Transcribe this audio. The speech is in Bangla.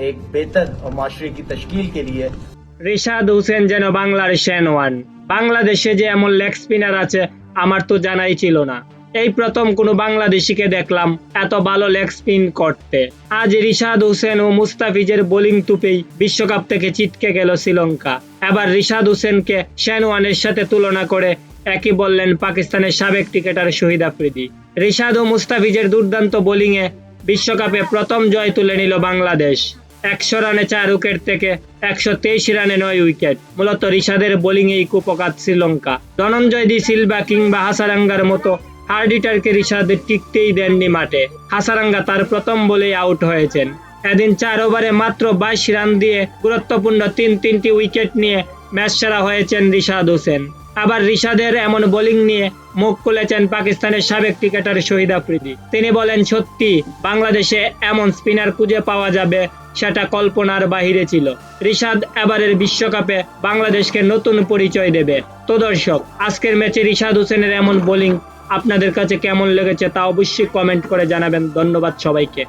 एक बेहतर और माशरे की तश्कील के लिए রিশাদ হোসেন যেন বাংলার শেনওয়ান বাংলাদেশে যে এমন লেগ স্পিনার আছে আমার তো জানাই ছিল না এই প্রথম কোনো বাংলাদেশিকে দেখলাম এত ভালো লেগ স্পিন করতে আজ রিশাদ হোসেন ও মুস্তাফিজের বোলিং তুপেই বিশ্বকাপ থেকে চিটকে গেল শ্রীলঙ্কা এবার রিশাদ হোসেনকে শেনওয়ানের সাথে তুলনা করে একই বললেন পাকিস্তানের সাবেক ক্রিকেটার শহীদ আফ্রিদি রিশাদ ও মুস্তাফিজের দুর্দান্ত বোলিংয়ে বিশ্বকাপে প্রথম জয় তুলে নিল বাংলাদেশ একশো রানে চার উইকেট থেকে একশো তেইশ রানে নয় উইকেট। মূলত বোলিং এই কুপকাত শ্রীলঙ্কা। ধনঞ্জয় দি সিলভা কিংবা হাসারাঙ্গার মতো হার্ডিটারকে রিশাদ টিকতেই দেননি মাঠে। হাসারাঙ্গা তার প্রথম বলেই আউট হয়েছেন। এদিন চার ওভারে মাত্র বাইশ রান দিয়ে গুরুত্বপূর্ণ তিন তিনটি উইকেট নিয়ে ম্যাচ সেরা হয়েছেন রিশাদ হোসেন। আবার রিশাদের এমন বোলিং নিয়ে মুখ খুলেছেন পাকিস্তানের সাবেক ক্রিকেটার শহীদ আফ্রিদি। তিনি বলেন, সত্যি, বাংলাদেশে এমন স্পিনার খুঁজে পাওয়া যাবে সেটা কল্পনার বাহিরে ছিল। রিশাদ এবারের বিশ্বকাপে বাংলাদেশকে নতুন পরিচয় দেবে। তো দর্শক, আজকের ম্যাচে রিশাদ হোসেনের এমন বোলিং আপনাদের কাছে কেমন লেগেছে তা অবশ্যই কমেন্ট করে জানাবেন। ধন্যবাদ সবাইকে।